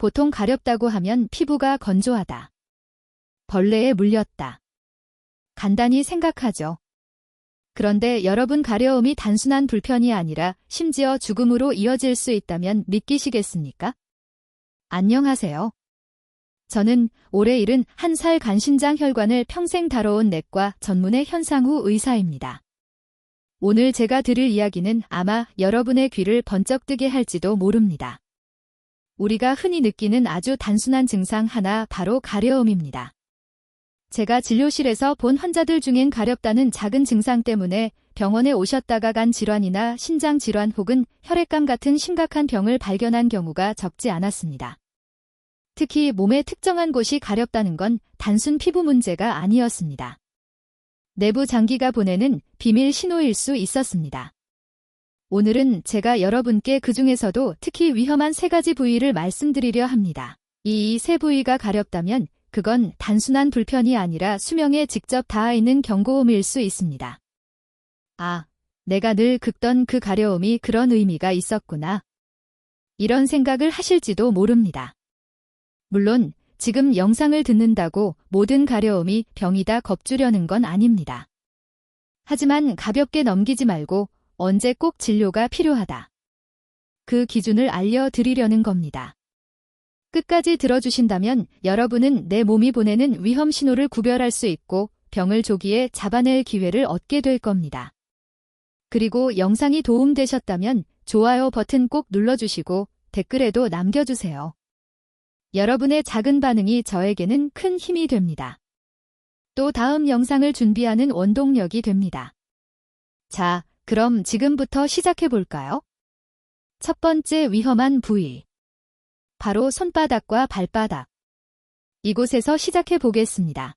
보통 가렵다고 하면 피부가 건조하다. 벌레에 물렸다. 간단히 생각하죠. 그런데 여러분 가려움이 단순한 불편이 아니라 심지어 죽음으로 이어질 수 있다면 믿기시겠습니까? 안녕하세요. 저는 올해 일은 한 살 간신장 혈관을 평생 다뤄온 내과 전문의 현상후 의사입니다. 오늘 제가 들을 이야기는 아마 여러분의 귀를 번쩍 뜨게 할지도 모릅니다. 우리가 흔히 느끼는 아주 단순한 증상 하나 바로 가려움입니다. 제가 진료실에서 본 환자들 중엔 가렵다는 작은 증상 때문에 병원에 오셨다가 간 질환이나 신장 질환 혹은 혈액감 같은 심각한 병을 발견한 경우가 적지 않았습니다. 특히 몸의 특정한 곳이 가렵다는 건 단순 피부 문제가 아니었습니다. 내부 장기가 보내는 비밀 신호일 수 있었습니다. 오늘은 제가 여러분께 그 중에서도 특히 위험한 세 가지 부위를 말씀드리려 합니다. 이 세 부위가 가렵다면 그건 단순한 불편이 아니라 수명에 직접 닿아 있는 경고음일 수 있습니다. 아, 내가 늘 긁던 그 가려움이 그런 의미가 있었구나. 이런 생각을 하실지도 모릅니다. 물론 지금 영상을 듣는다고 모든 가려움이 병이다 겁주려는 건 아닙니다. 하지만 가볍게 넘기지 말고 언제 꼭 진료가 필요하다. 그 기준을 알려드리려는 겁니다. 끝까지 들어주신다면 여러분은 내 몸이 보내는 위험 신호를 구별할 수 있고 병을 조기에 잡아낼 기회를 얻게 될 겁니다. 그리고 영상이 도움되셨다면 좋아요 버튼 꼭 눌러주시고 댓글에도 남겨주세요. 여러분의 작은 반응이 저에게는 큰 힘이 됩니다. 또 다음 영상을 준비하는 원동력이 됩니다. 자, 그럼 지금부터 시작해 볼까요? 첫 번째 위험한 부위. 바로 손바닥과 발바닥. 이곳에서 시작해 보겠습니다.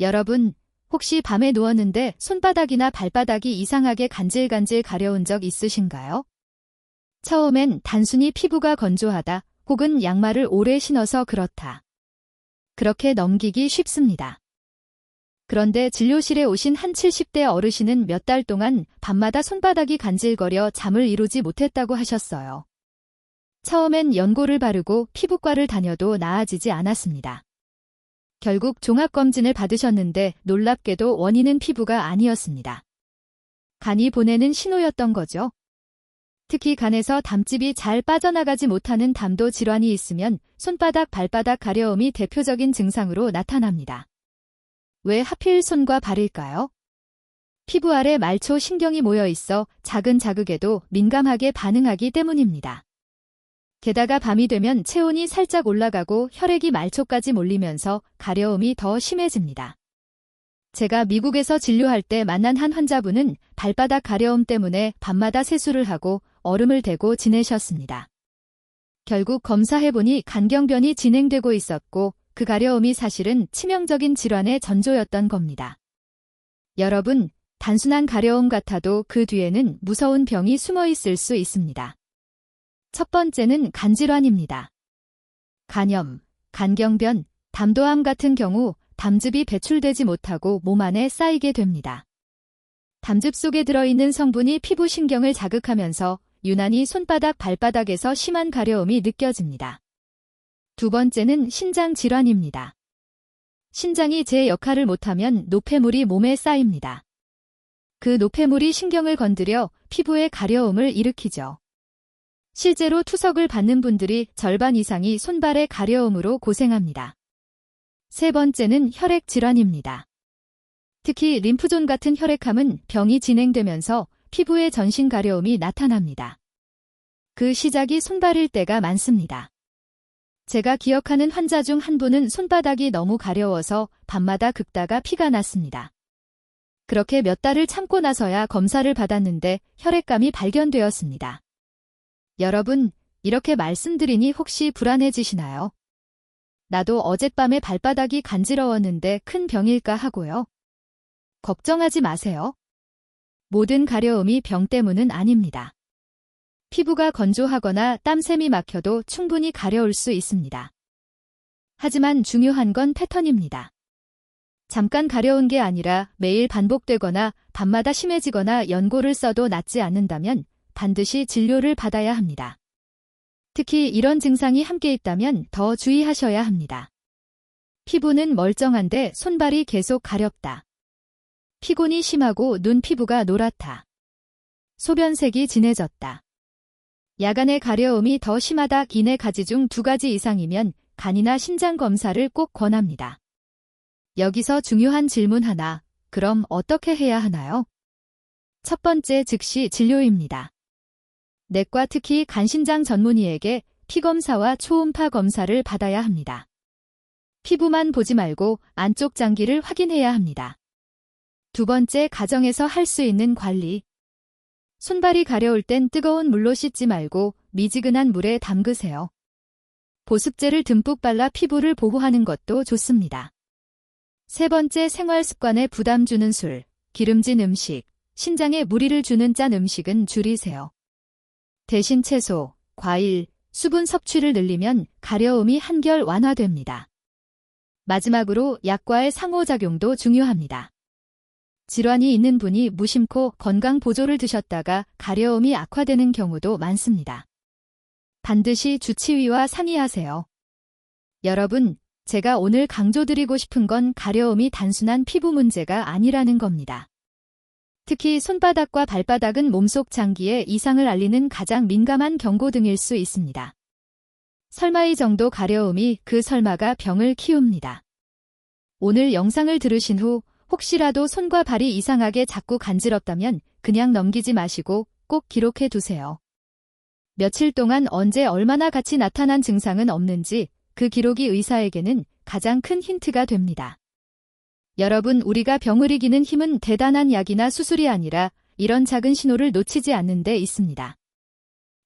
여러분, 혹시 밤에 누웠는데 손바닥이나 발바닥이 이상하게 간질간질 가려운 적 있으신가요? 처음엔 단순히 피부가 건조하다 혹은 양말을 오래 신어서 그렇다. 그렇게 넘기기 쉽습니다. 그런데 진료실에 오신 한 70대 어르신은 몇 달 동안 밤마다 손바닥이 간질거려 잠을 이루지 못했다고 하셨어요. 처음엔 연고를 바르고 피부과를 다녀도 나아지지 않았습니다. 결국 종합검진을 받으셨는데 놀랍게도 원인은 피부가 아니었습니다. 간이 보내는 신호였던 거죠. 특히 간에서 담즙이 잘 빠져나가지 못하는 담도 질환이 있으면 손바닥, 발바닥 가려움이 대표적인 증상으로 나타납니다. 왜 하필 손과 발일까요? 피부 아래 말초 신경이 모여 있어 작은 자극에도 민감하게 반응하기 때문입니다. 게다가 밤이 되면 체온이 살짝 올라가고 혈액이 말초까지 몰리면서 가려움이 더 심해집니다. 제가 미국에서 진료할 때 만난 한 환자분은 발바닥 가려움 때문에 밤마다 세수를 하고 얼음을 대고 지내셨습니다. 결국 검사해보니 간경변이 진행되고 있었고 그 가려움이 사실은 치명적인 질환의 전조였던 겁니다. 여러분, 단순한 가려움 같아도 그 뒤에는 무서운 병이 숨어 있을 수 있습니다. 첫 번째는 간질환입니다. 간염, 간경변, 담도암 같은 경우 담즙이 배출되지 못하고 몸 안에 쌓이게 됩니다. 담즙 속에 들어있는 성분이 피부 신경을 자극하면서 유난히 손바닥 발바닥에서 심한 가려움이 느껴집니다. 두 번째는 신장 질환입니다. 신장이 제 역할을 못하면 노폐물이 몸에 쌓입니다. 그 노폐물이 신경을 건드려 피부에 가려움을 일으키죠. 실제로 투석을 받는 분들이 절반 이상이 손발의 가려움으로 고생합니다. 세 번째는 혈액 질환입니다. 특히 림프존 같은 혈액암은 병이 진행되면서 피부에 전신 가려움이 나타납니다. 그 시작이 손발일 때가 많습니다. 제가 기억하는 환자 중 한 분은 손바닥이 너무 가려워서 밤마다 긁다가 피가 났습니다. 그렇게 몇 달을 참고 나서야 검사를 받았는데 혈액감이 발견되었습니다. 여러분, 이렇게 말씀드리니 혹시 불안해지시나요? 나도 어젯밤에 발바닥이 간지러웠는데 큰 병일까 하고요. 걱정하지 마세요. 모든 가려움이 병 때문은 아닙니다. 피부가 건조하거나 땀샘이 막혀도 충분히 가려울 수 있습니다. 하지만 중요한 건 패턴입니다. 잠깐 가려운 게 아니라 매일 반복되거나 밤마다 심해지거나 연고를 써도 낫지 않는다면 반드시 진료를 받아야 합니다. 특히 이런 증상이 함께 있다면 더 주의하셔야 합니다. 피부는 멀쩡한데 손발이 계속 가렵다. 피곤이 심하고 눈 피부가 노랗다. 소변색이 진해졌다. 야간의 가려움이 더 심하다 기내 가지 중 두 가지 이상이면 간이나 신장 검사를 꼭 권합니다. 여기서 중요한 질문 하나. 그럼 어떻게 해야 하나요? 첫 번째 즉시 진료입니다. 내과 특히 간신장 전문의에게 피검사와 초음파 검사를 받아야 합니다. 피부만 보지 말고 안쪽 장기를 확인해야 합니다. 두 번째 가정에서 할 수 있는 관리. 손발이 가려울 땐 뜨거운 물로 씻지 말고 미지근한 물에 담그세요. 보습제를 듬뿍 발라 피부를 보호하는 것도 좋습니다. 세 번째 생활 습관에 부담 주는 술, 기름진 음식, 신장에 무리를 주는 짠 음식은 줄이세요. 대신 채소, 과일, 수분 섭취를 늘리면 가려움이 한결 완화됩니다. 마지막으로 약과의 상호작용도 중요합니다. 질환이 있는 분이 무심코 건강 보조를 드셨다가 가려움이 악화되는 경우도 많습니다. 반드시 주치의와 상의하세요. 여러분, 제가 오늘 강조드리고 싶은 건 가려움이 단순한 피부 문제가 아니라는 겁니다. 특히 손바닥과 발바닥은 몸속 장기에 이상을 알리는 가장 민감한 경고등일 수 있습니다. 설마 이 정도 가려움이 그 설마가 병을 키웁니다. 오늘 영상을 들으신 후 혹시라도 손과 발이 이상하게 자꾸 간지럽다면 그냥 넘기지 마시고 꼭 기록해 두세요. 며칠 동안 언제 얼마나 같이 나타난 증상은 없는지 그 기록이 의사에게는 가장 큰 힌트가 됩니다. 여러분, 우리가 병을 이기는 힘은 대단한 약이나 수술이 아니라 이런 작은 신호를 놓치지 않는 데 있습니다.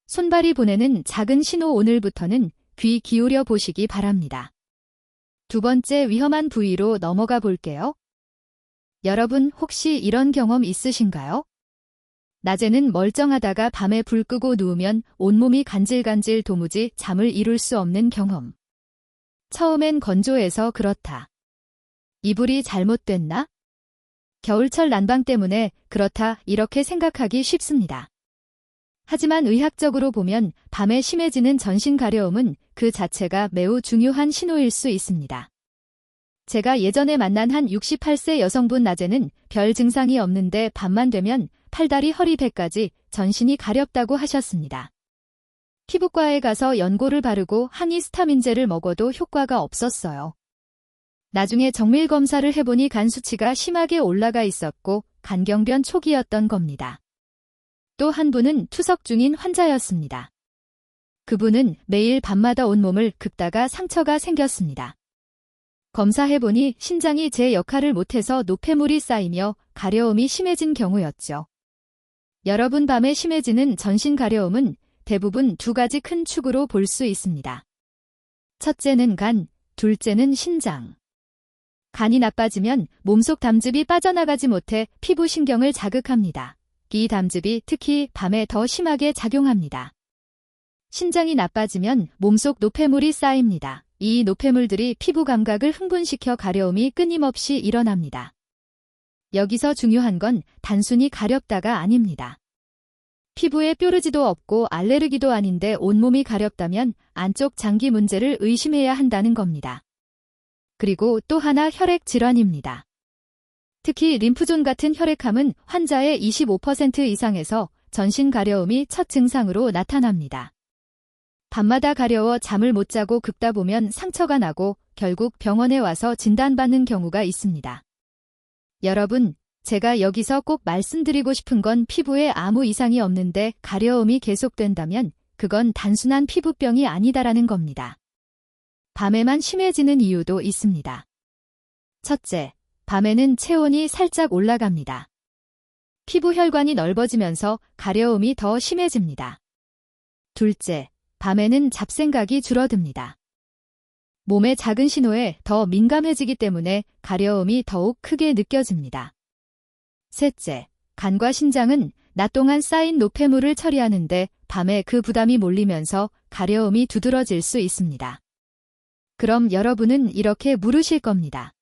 손발이 보내는 작은 신호 오늘부터는 귀 기울여 보시기 바랍니다. 두 번째 위험한 부위로 넘어가 볼게요. 여러분 혹시 이런 경험 있으신가요? 낮에는 멀쩡하다가 밤에 불 끄고 누우면 온몸이 간질간질 도무지 잠을 이룰 수 없는 경험. 처음엔 건조해서 그렇다. 이불이 잘못됐나? 겨울철 난방 때문에 그렇다 이렇게 생각하기 쉽습니다. 하지만 의학적으로 보면 밤에 심해지는 전신 가려움은 그 자체가 매우 중요한 신호일 수 있습니다. 제가 예전에 만난 한 68세 여성분 낮에는 별 증상이 없는데 밤만 되면 팔다리 허리 배까지 전신이 가렵다고 하셨습니다. 피부과에 가서 연고를 바르고 항히스타민제를 먹어도 효과가 없었어요. 나중에 정밀 검사를 해보니 간 수치가 심하게 올라가 있었고 간경변 초기였던 겁니다. 또 한 분은 투석 중인 환자였습니다. 그분은 매일 밤마다 온몸을 긁다가 상처가 생겼습니다. 검사해보니 신장이 제 역할을 못해서 노폐물이 쌓이며 가려움이 심해진 경우였죠. 여러분 밤에 심해지는 전신 가려움은 대부분 두 가지 큰 축으로 볼 수 있습니다. 첫째는 간, 둘째는 신장. 간이 나빠지면 몸속 담즙이 빠져나가지 못해 피부 신경을 자극합니다. 이 담즙이 특히 밤에 더 심하게 작용합니다. 신장이 나빠지면 몸속 노폐물이 쌓입니다. 이 노폐물들이 피부 감각을 흥분시켜 가려움이 끊임없이 일어납니다. 여기서 중요한 건 단순히 가렵다가 아닙니다. 피부에 뾰루지도 없고 알레르기도 아닌데 온몸이 가렵다면 안쪽 장기 문제를 의심해야 한다는 겁니다. 그리고 또 하나 혈액 질환입니다. 특히 림프존 같은 혈액암은 환자의 25% 이상에서 전신 가려움이 첫 증상으로 나타납니다. 밤마다 가려워 잠을 못 자고 긁다 보면 상처가 나고 결국 병원에 와서 진단받는 경우가 있습니다. 여러분, 제가 여기서 꼭 말씀드리고 싶은 건 피부에 아무 이상이 없는데 가려움이 계속된다면 그건 단순한 피부병이 아니다라는 겁니다. 밤에만 심해지는 이유도 있습니다. 첫째, 밤에는 체온이 살짝 올라갑니다. 피부 혈관이 넓어지면서 가려움이 더 심해집니다. 둘째, 밤에는 잡생각이 줄어듭니다. 몸의 작은 신호에 더 민감해지기 때문에 가려움이 더욱 크게 느껴집니다. 셋째, 간과 신장은 낮 동안 쌓인 노폐물을 처리하는데 밤에 그 부담이 몰리면서 가려움이 두드러질 수 있습니다. 그럼 여러분은 이렇게 물으실 겁니다.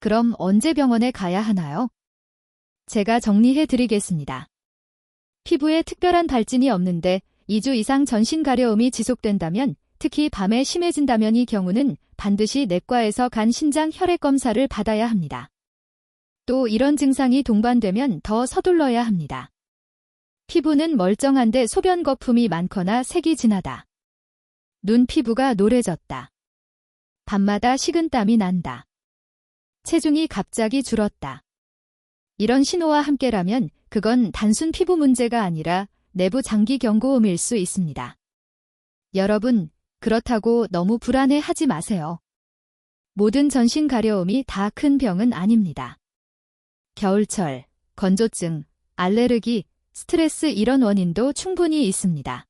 그럼 언제 병원에 가야 하나요? 제가 정리해 드리겠습니다. 피부에 특별한 발진이 없는데 2주 이상 전신 가려움이 지속된다면, 특히 밤에 심해진다면 이 경우는 반드시 내과에서 간 신장 혈액 검사를 받아야 합니다. 또 이런 증상이 동반되면 더 서둘러야 합니다. 피부는 멀쩡한데 소변 거품이 많거나 색이 진하다. 눈 피부가 노래졌다. 밤마다 식은땀이 난다. 체중이 갑자기 줄었다. 이런 신호와 함께라면 그건 단순 피부 문제가 아니라 내부 장기 경고음일 수 있습니다. 여러분, 그렇다고 너무 불안해 하지 마세요. 모든 전신 가려움이 다 큰 병은 아닙니다. 겨울철, 건조증, 알레르기, 스트레스 이런 원인도 충분히 있습니다.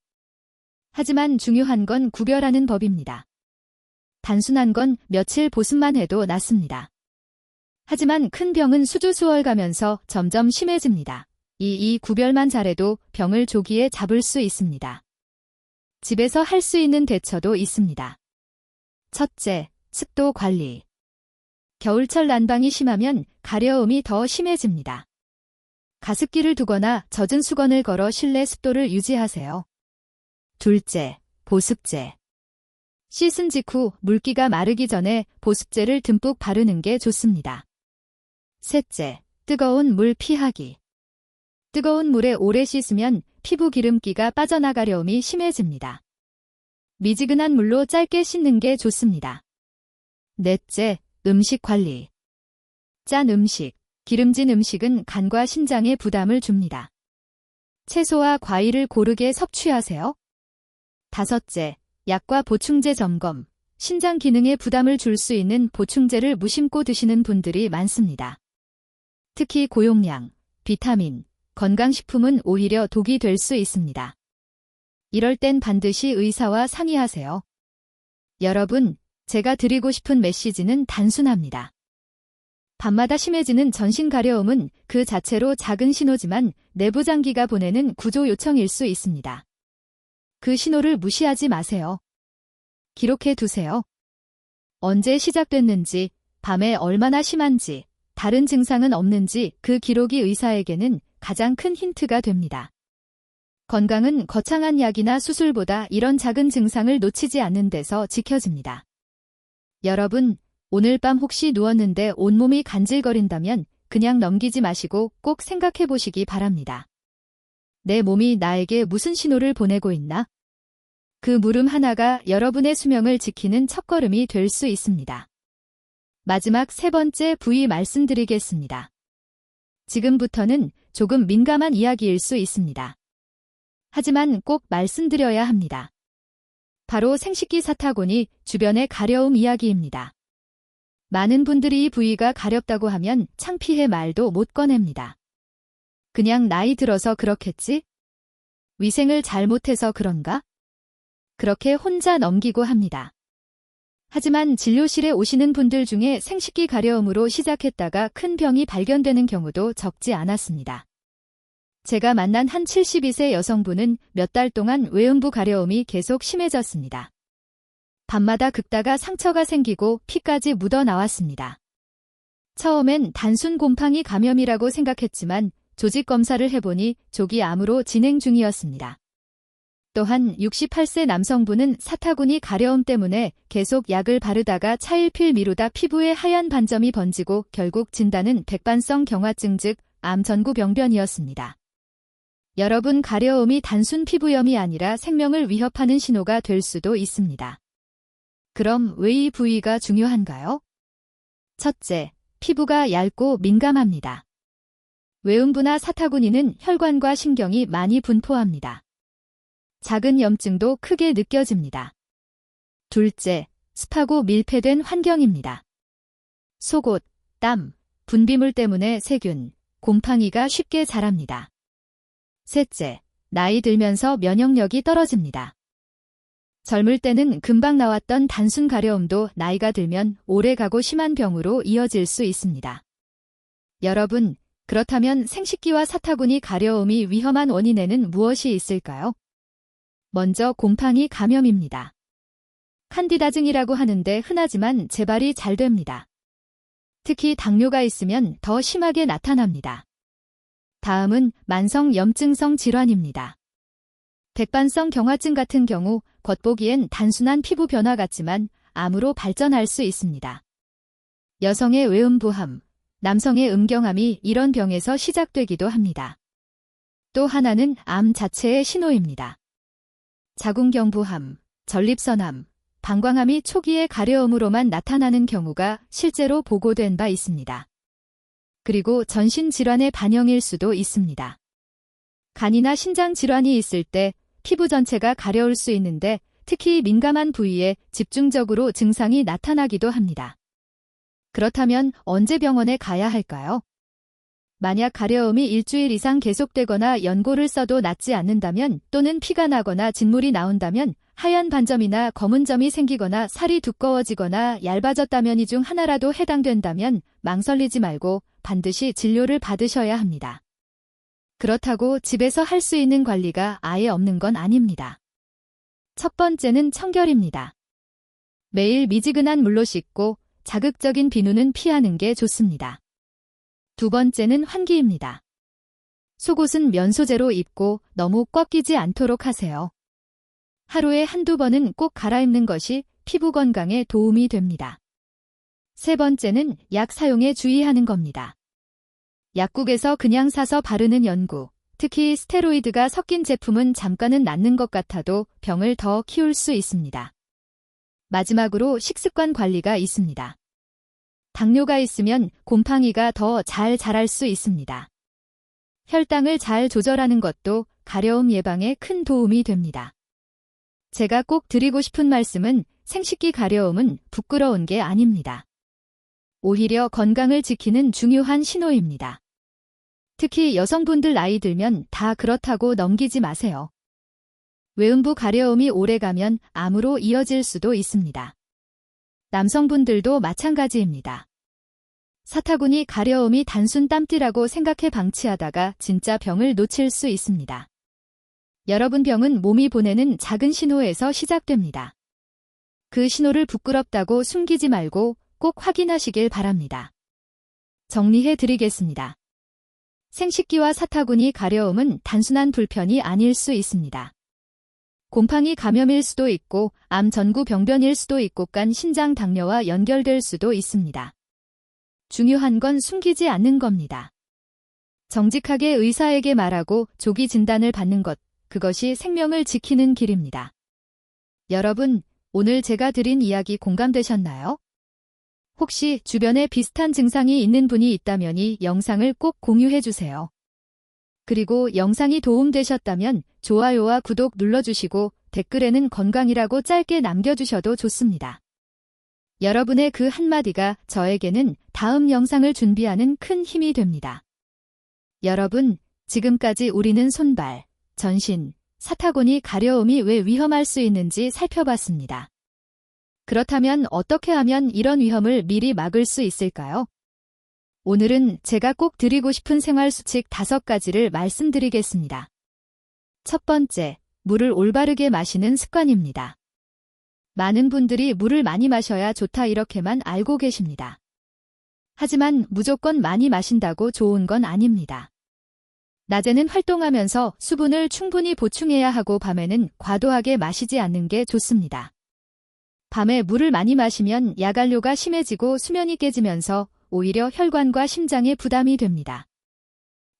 하지만 중요한 건 구별하는 법입니다. 단순한 건 며칠 보습만 해도 낫습니다. 하지만 큰 병은 수두수월 가면서 점점 심해집니다. 이, 이 구별만 잘해도 병을 조기에 잡을 수 있습니다. 집에서 할 수 있는 대처도 있습니다. 첫째, 습도 관리. 겨울철 난방이 심하면 가려움이 더 심해집니다. 가습기를 두거나 젖은 수건을 걸어 실내 습도를 유지하세요. 둘째, 보습제. 씻은 직후 물기가 마르기 전에 보습제를 듬뿍 바르는 게 좋습니다. 셋째, 뜨거운 물 피하기. 뜨거운 물에 오래 씻으면 피부 기름기가 빠져나가려움이 심해집니다. 미지근한 물로 짧게 씻는 게 좋습니다. 넷째, 음식 관리. 짠 음식, 기름진 음식은 간과 신장에 부담을 줍니다. 채소와 과일을 고르게 섭취하세요. 다섯째, 약과 보충제 점검. 신장 기능에 부담을 줄 수 있는 보충제를 무심코 드시는 분들이 많습니다. 특히 고용량, 비타민, 건강식품은 오히려 독이 될 수 있습니다. 이럴 땐 반드시 의사와 상의하세요. 여러분, 제가 드리고 싶은 메시지는 단순합니다. 밤마다 심해지는 전신 가려움은 그 자체로 작은 신호지만 내부 장기가 보내는 구조 요청일 수 있습니다. 그 신호를 무시하지 마세요. 기록해 두세요. 언제 시작됐는지, 밤에 얼마나 심한지, 다른 증상은 없는지 그 기록이 의사에게는 가장 큰 힌트가 됩니다. 건강은 거창한 약이나 수술보다 이런 작은 증상을 놓치지 않는 데서 지켜집니다. 여러분, 오늘 밤 혹시 누웠는데 온몸이 간질거린다면 그냥 넘기지 마시고 꼭 생각해 보시기 바랍니다. 내 몸이 나에게 무슨 신호를 보내고 있나? 그 물음 하나가 여러분의 수명을 지키는 첫걸음이 될 수 있습니다. 마지막 세 번째 부위 말씀드리겠습니다. 지금부터는 조금 민감한 이야기일 수 있습니다. 하지만 꼭 말씀드려야 합니다. 바로 생식기 사타구니 주변의 가려움 이야기입니다. 많은 분들이 이 부위가 가렵다고 하면 창피해 말도 못 꺼냅니다. 그냥 나이 들어서 그렇겠지? 위생을 잘못해서 그런가? 그렇게 혼자 넘기고 합니다. 하지만 진료실에 오시는 분들 중에 생식기 가려움으로 시작했다가 큰 병이 발견되는 경우도 적지 않았습니다. 제가 만난 한 72세 여성분은 몇 달 동안 외음부 가려움이 계속 심해졌습니다. 밤마다 긁다가 상처가 생기고 피까지 묻어 나왔습니다. 처음엔 단순 곰팡이 감염이라고 생각했지만 조직 검사를 해보니 조기 암으로 진행 중이었습니다. 또한 68세 남성분은 사타구니 가려움 때문에 계속 약을 바르다가 차일필 미루다 피부에 하얀 반점이 번지고 결국 진단은 백반성 경화증 즉 암 전구 병변이었습니다. 여러분 가려움이 단순 피부염이 아니라 생명을 위협하는 신호가 될 수도 있습니다. 그럼 왜 이 부위가 중요한가요? 첫째, 피부가 얇고 민감합니다. 외음부나 사타구니는 혈관과 신경이 많이 분포합니다. 작은 염증도 크게 느껴집니다. 둘째, 습하고 밀폐된 환경입니다. 속옷, 땀, 분비물 때문에 세균, 곰팡이가 쉽게 자랍니다. 셋째, 나이 들면서 면역력이 떨어집니다. 젊을 때는 금방 나왔던 단순 가려움도 나이가 들면 오래가고 심한 병으로 이어질 수 있습니다. 여러분, 그렇다면 생식기와 사타구니 가려움이 위험한 원인에는 무엇이 있을까요? 먼저 곰팡이 감염입니다. 칸디다증이라고 하는데 흔하지만 재발이 잘 됩니다. 특히 당뇨가 있으면 더 심하게 나타납니다. 다음은 만성 염증성 질환입니다. 백반성 경화증 같은 경우 겉보기엔 단순한 피부 변화 같지만 암으로 발전할 수 있습니다. 여성의 외음부함, 남성의 음경암이 이런 병에서 시작되기도 합니다. 또 하나는 암 자체의 신호입니다. 자궁경부암, 전립선암, 방광암이 초기의 가려움으로만 나타나는 경우가 실제로 보고된 바 있습니다. 그리고 전신 질환의 반영일 수도 있습니다. 간이나 신장 질환이 있을 때 피부 전체가 가려울 수 있는데 특히 민감한 부위에 집중적으로 증상이 나타나기도 합니다. 그렇다면 언제 병원에 가야 할까요? 만약 가려움이 일주일 이상 계속되거나 연고를 써도 낫지 않는다면 또는 피가 나거나 진물이 나온다면 하얀 반점이나 검은 점이 생기거나 살이 두꺼워지거나 얇아졌다면 이 중 하나라도 해당된다면 망설이지 말고 반드시 진료를 받으셔야 합니다. 그렇다고 집에서 할 수 있는 관리가 아예 없는 건 아닙니다. 첫 번째는 청결입니다. 매일 미지근한 물로 씻고 자극적인 비누는 피하는 게 좋습니다. 두 번째는 환기입니다. 속옷은 면소재로 입고 너무 꽉 끼지 않도록 하세요. 하루에 한두 번은 꼭 갈아입는 것이 피부 건강에 도움이 됩니다. 세 번째는 약 사용에 주의하는 겁니다. 약국에서 그냥 사서 바르는 연구, 특히 스테로이드가 섞인 제품은 잠깐은 낫는 것 같아도 병을 더 키울 수 있습니다. 마지막으로 식습관 관리가 있습니다. 당뇨가 있으면 곰팡이가 더 잘 자랄 수 있습니다. 혈당을 잘 조절하는 것도 가려움 예방에 큰 도움이 됩니다. 제가 꼭 드리고 싶은 말씀은 생식기 가려움은 부끄러운 게 아닙니다. 오히려 건강을 지키는 중요한 신호입니다. 특히 여성분들 나이 들면 다 그렇다고 넘기지 마세요. 외음부 가려움이 오래가면 암으로 이어질 수도 있습니다. 남성분들도 마찬가지입니다. 사타구니 가려움이 단순 땀띠라고 생각해 방치하다가 진짜 병을 놓칠 수 있습니다. 여러분 병은 몸이 보내는 작은 신호에서 시작됩니다. 그 신호를 부끄럽다고 숨기지 말고 꼭 확인하시길 바랍니다. 정리해 드리겠습니다. 생식기와 사타구니 가려움은 단순한 불편이 아닐 수 있습니다. 곰팡이 감염일 수도 있고 암 전구 병변일 수도 있고 간 신장 당뇨와 연결될 수도 있습니다. 중요한 건 숨기지 않는 겁니다. 정직하게 의사에게 말하고 조기 진단을 받는 것, 그것이 생명을 지키는 길입니다. 여러분, 오늘 제가 드린 이야기 공감되셨나요? 혹시 주변에 비슷한 증상이 있는 분이 있다면 이 영상을 꼭 공유해 주세요. 그리고 영상이 도움되셨다면 좋아요와 구독 눌러주시고 댓글에는 건강이라고 짧게 남겨주셔도 좋습니다. 여러분의 그 한마디가 저에게는 다음 영상을 준비하는 큰 힘이 됩니다. 여러분, 지금까지 우리는 손발, 전신, 사타구니 가려움이 왜 위험할 수 있는지 살펴봤습니다. 그렇다면 어떻게 하면 이런 위험을 미리 막을 수 있을까요? 오늘은 제가 꼭 드리고 싶은 생활 수칙 다섯 가지를 말씀드리겠습니다. 첫 번째, 물을 올바르게 마시는 습관입니다. 많은 분들이 물을 많이 마셔야 좋다 이렇게만 알고 계십니다. 하지만 무조건 많이 마신다고 좋은 건 아닙니다. 낮에는 활동하면서 수분을 충분히 보충해야 하고 밤에는 과도하게 마시지 않는 게 좋습니다. 밤에 물을 많이 마시면 야간료가 심해지고 수면이 깨지면서 오히려 혈관과 심장에 부담이 됩니다.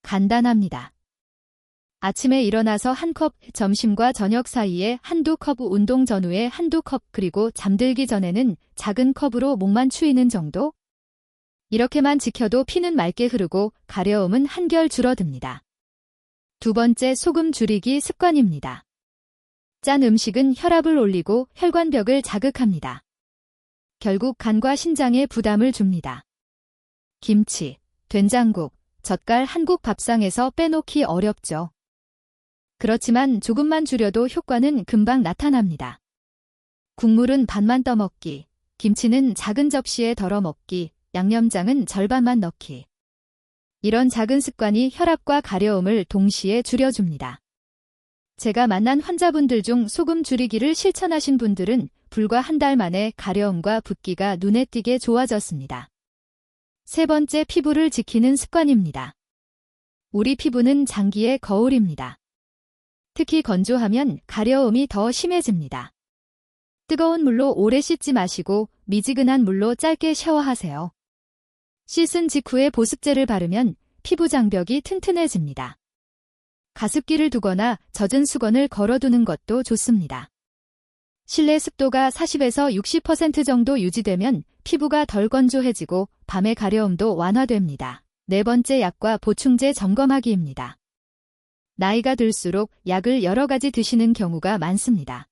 간단합니다. 아침에 일어나서 한 컵, 점심과 저녁 사이에 한두 컵 운동 전후에 한두 컵 그리고 잠들기 전에는 작은 컵으로 목만 추이는 정도? 이렇게만 지켜도 피는 맑게 흐르고 가려움은 한결 줄어듭니다. 두 번째 소금 줄이기 습관입니다. 짠 음식은 혈압을 올리고 혈관벽을 자극합니다. 결국 간과 신장에 부담을 줍니다. 김치, 된장국, 젓갈 한국 밥상에서 빼놓기 어렵죠. 그렇지만 조금만 줄여도 효과는 금방 나타납니다. 국물은 반만 떠먹기, 김치는 작은 접시에 덜어 먹기, 양념장은 절반만 넣기. 이런 작은 습관이 혈압과 가려움을 동시에 줄여줍니다. 제가 만난 환자분들 중 소금 줄이기를 실천하신 분들은 불과 한 달 만에 가려움과 붓기가 눈에 띄게 좋아졌습니다. 세 번째 피부를 지키는 습관입니다. 우리 피부는 장기의 거울입니다. 특히 건조하면 가려움이 더 심해집니다. 뜨거운 물로 오래 씻지 마시고 미지근한 물로 짧게 샤워하세요. 씻은 직후에 보습제를 바르면 피부 장벽이 튼튼해집니다. 가습기를 두거나 젖은 수건을 걸어두는 것도 좋습니다. 실내 습도가 40에서 60% 정도 유지되면 피부가 덜 건조해지고 밤의 가려움도 완화됩니다. 네 번째 약과 보충제 점검하기입니다. 나이가 들수록 약을 여러 가지 드시는 경우가 많습니다.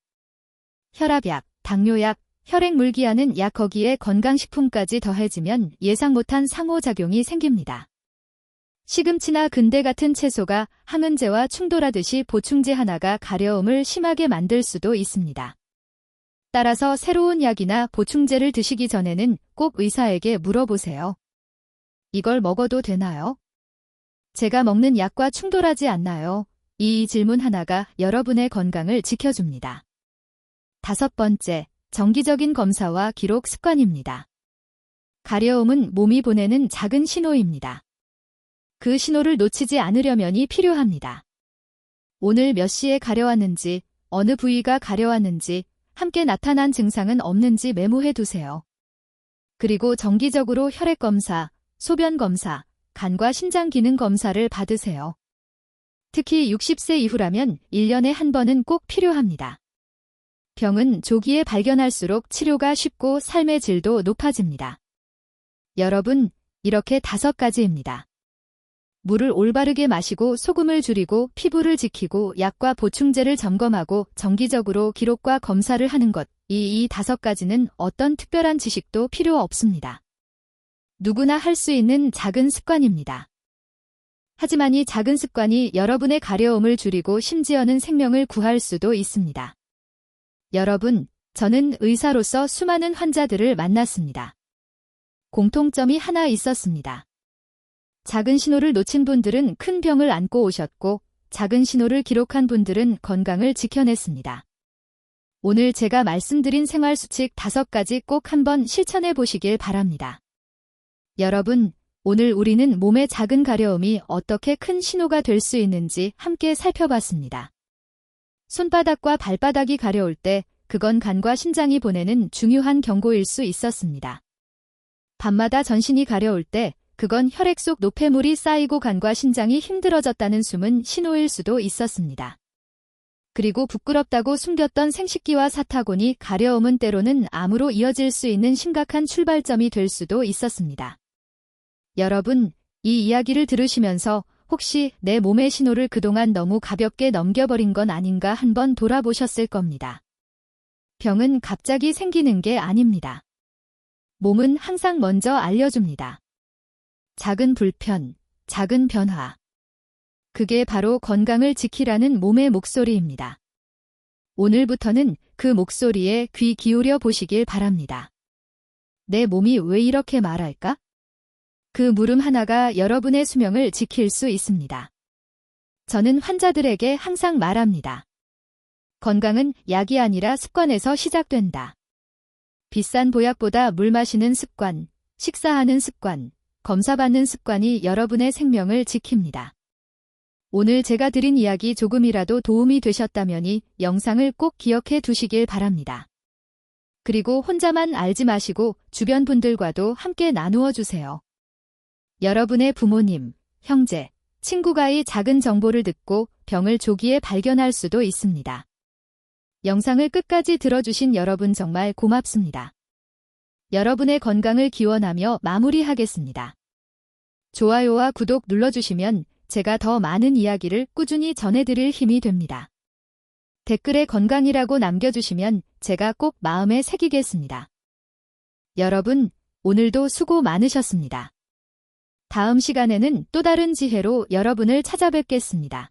혈압약, 당뇨약, 혈액 물기하는 약 거기에 건강식품까지 더해지면 예상 못한 상호작용이 생깁니다. 시금치나 근대 같은 채소가 항은제와 충돌하듯이 보충제 하나가 가려움을 심하게 만들 수도 있습니다. 따라서 새로운 약이나 보충제를 드시기 전에는 꼭 의사에게 물어보세요. 이걸 먹어도 되나요? 제가 먹는 약과 충돌하지 않나요? 이 질문 하나가 여러분의 건강을 지켜줍니다. 다섯 번째, 정기적인 검사와 기록 습관입니다. 가려움은 몸이 보내는 작은 신호입니다. 그 신호를 놓치지 않으려면이 필요합니다. 오늘 몇 시에 가려왔는지, 어느 부위가 가려왔는지, 함께 나타난 증상은 없는지 메모해 두세요. 그리고 정기적으로 혈액 검사, 소변 검사, 간과 신장 기능 검사를 받으세요. 특히 60세 이후라면 1년에 한 번은 꼭 필요합니다. 병은 조기에 발견할수록 치료가 쉽고 삶의 질도 높아집니다. 여러분, 이렇게 다섯 가지입니다. 물을 올바르게 마시고 소금을 줄이고 피부를 지키고 약과 보충제를 점검하고 정기적으로 기록과 검사를 하는 것. 이, 이 다섯 가지는 어떤 특별한 지식도 필요 없습니다. 누구나 할 수 있는 작은 습관입니다. 하지만 이 작은 습관이 여러분의 가려움을 줄이고 심지어는 생명을 구할 수도 있습니다. 여러분, 저는 의사로서 수많은 환자들을 만났습니다. 공통점이 하나 있었습니다. 작은 신호를 놓친 분들은 큰 병을 안고 오셨고 작은 신호를 기록한 분들은 건강을 지켜냈습니다. 오늘 제가 말씀드린 생활 수칙 다섯 가지 꼭 한번 실천해 보시길 바랍니다. 여러분, 오늘 우리는 몸의 작은 가려움이 어떻게 큰 신호가 될 수 있는지 함께 살펴봤습니다. 손바닥과 발바닥이 가려울 때 그건 간과 심장이 보내는 중요한 경고일 수 있었습니다. 밤마다 전신이 가려울 때 그건 혈액 속 노폐물이 쌓이고 간과 신장이 힘들어졌다는 숨은 신호일 수도 있었습니다. 그리고 부끄럽다고 숨겼던 생식기와 사타곤이 가려움은 때로는 암으로 이어질 수 있는 심각한 출발점이 될 수도 있었습니다. 여러분, 이 이야기를 들으시면서 혹시 내 몸의 신호를 그동안 너무 가볍게 넘겨버린 건 아닌가 한번 돌아보셨을 겁니다. 병은 갑자기 생기는 게 아닙니다. 몸은 항상 먼저 알려줍니다. 작은 불편, 작은 변화. 그게 바로 건강을 지키라는 몸의 목소리입니다. 오늘부터는 그 목소리에 귀 기울여 보시길 바랍니다. 내 몸이 왜 이렇게 말할까? 그 물음 하나가 여러분의 수명을 지킬 수 있습니다. 저는 환자들에게 항상 말합니다. 건강은 약이 아니라 습관에서 시작된다. 비싼 보약보다 물 마시는 습관, 식사하는 습관, 검사받는 습관이 여러분의 생명을 지킵니다. 오늘 제가 드린 이야기 조금이라도 도움이 되셨다면이 영상을 꼭 기억해 두시길 바랍니다. 그리고 혼자만 알지 마시고 주변 분들과도 함께 나누어 주세요. 여러분의 부모님, 형제, 친구가 이 작은 정보를 듣고 병을 조기에 발견할 수도 있습니다. 영상을 끝까지 들어주신 여러분 정말 고맙습니다. 여러분의 건강을 기원하며 마무리하겠습니다. 좋아요와 구독 눌러주시면 제가 더 많은 이야기를 꾸준히 전해드릴 힘이 됩니다. 댓글에 건강이라고 남겨주시면 제가 꼭 마음에 새기겠습니다. 여러분, 오늘도 수고 많으셨습니다. 다음 시간에는 또 다른 지혜로 여러분을 찾아뵙겠습니다.